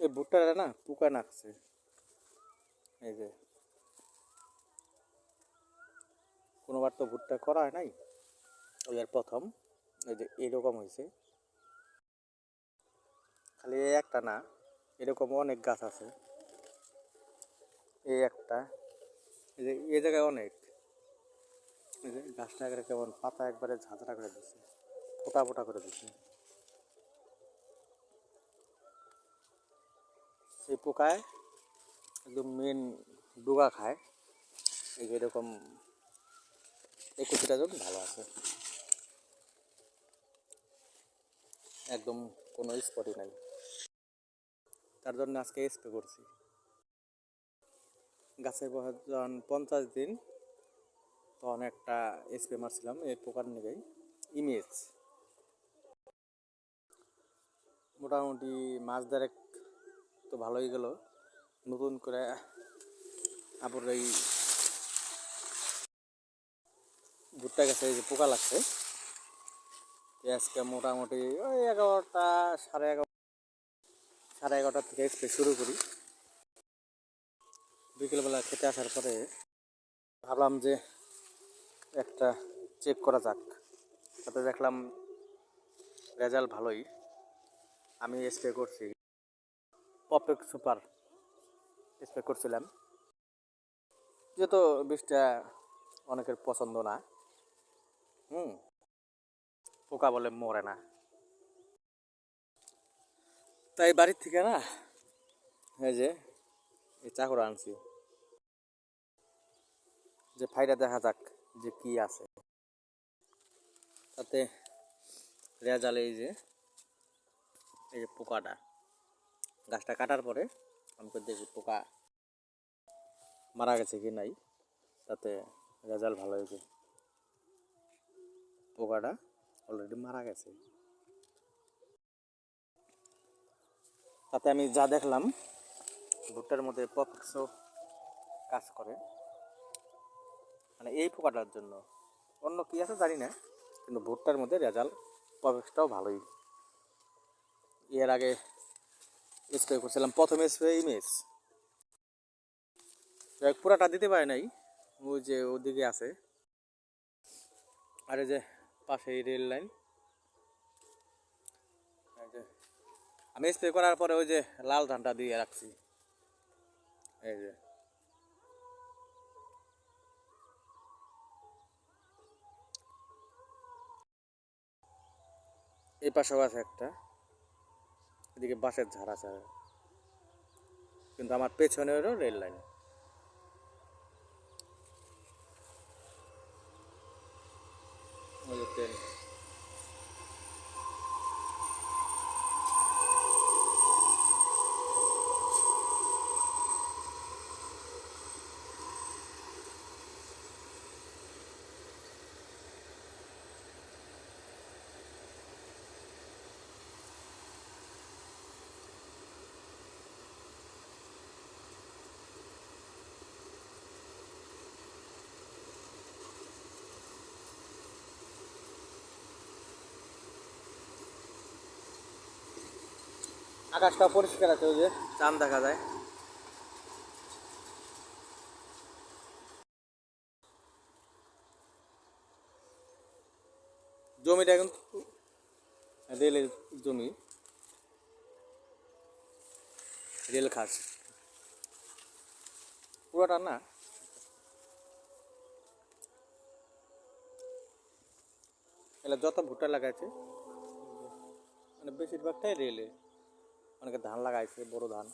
এই ভুট্টাটা না পোকা নাকছে। এই যে। কোনোবার তো ভুট্টা করা হয় নাই। আর প্রথম। এই যে এরকম হয়েছে। খালি এই একটা না এরকম অনেক গাছ আছে। এই একটা। এই যে এই জায়গায় অনেক। এই যে গাছটা একবারে কেমন পাতা একবারে ঝাঁঝরা করে দিচ্ছে ফোটা ফোটা করে দিচ্ছে এই পোকায় একদম মেন ডুগা খায়। এই এরকম এই কপিটা জন ভালো আছে একদম কোনো স্পটই নাই। তার জন্য আজকে স্প্রে করছি। বয়স যখন পঞ্চাশ দিন, তখন একটা স্প্রে মারছিলাম, এই পোকার নিকেই ইমেজ মোটামুটি মাছ দেড়েক তো ভালোই গেল। নতুন করে আবার এই ভুট্টা গাছে যে পোকা লাগছে। আজকে মোটামুটি ওই এগারোটা, সাড়ে এগারো, সাড়ে এগারোটা থেকে স্প্রে শুরু করি। বিকেলবেলা খেতে আসার পরে ভাবলাম যে একটা চেক করা যাক। তাতে দেখলাম রেজাল্ট ভালোই। আমি স্প্রে করছি। পপেক সুপার স্প্রে করছিলাম। যেহেতু বিষটা অনেকের পছন্দ না, হুম, পোকা বলে মরে না। তাই বাড়ির থেকে না, এই যে, এই চাকরা আনছি। যে ফাইটা দেখা যাক যে কি আছে। তাতে রেজালে এই যে এই যে পোকাটা। গাছটা কাটার পরে আমি দেখি পোকা মারা গেছে কি নাই, তাতে রেজাল্ট ভালো হয়েছে। পোকাটা অলরেডি মারা গেছে। তাতে আমি যা দেখলাম, ভুট্টার মধ্যে পক্স কাজ করে। মানে এই পোকাটার জন্য। অন্য কি আছে জানি না, কিন্তু ভুট্টার মধ্যে রেজাল্ট পপেক্সটাও ভালোই। এর আগে স্প্রে করছিলাম। প্রথম স্প্রে ইমেজ পুরাটা দিতে পারে নাই। ওই যে ওদিকে আছে। আর যে পাশে রেল লাইন আমি স্প্রে করার পরে ওই যে লাল ধানটা দিয়ে রাখছি। এই যে। এই পাশেও আছে একটা। এদিকে বাসের ঝাড় আছে কিন্তু আমার পেছনেরও রেল লাইন। ট্রেন। আকাশটা পরিষ্কার আছে, ওই যে চাঁদ দেখা যায়। জমিটা কিন্তু রেলের জমি। রেল খাস। পুরোটা না? এলা যত ভুট্টা লাগাইছে মানে বেশিরভাগটাই রেলে। অনেকে ধান লাগাইছে বড় ধান।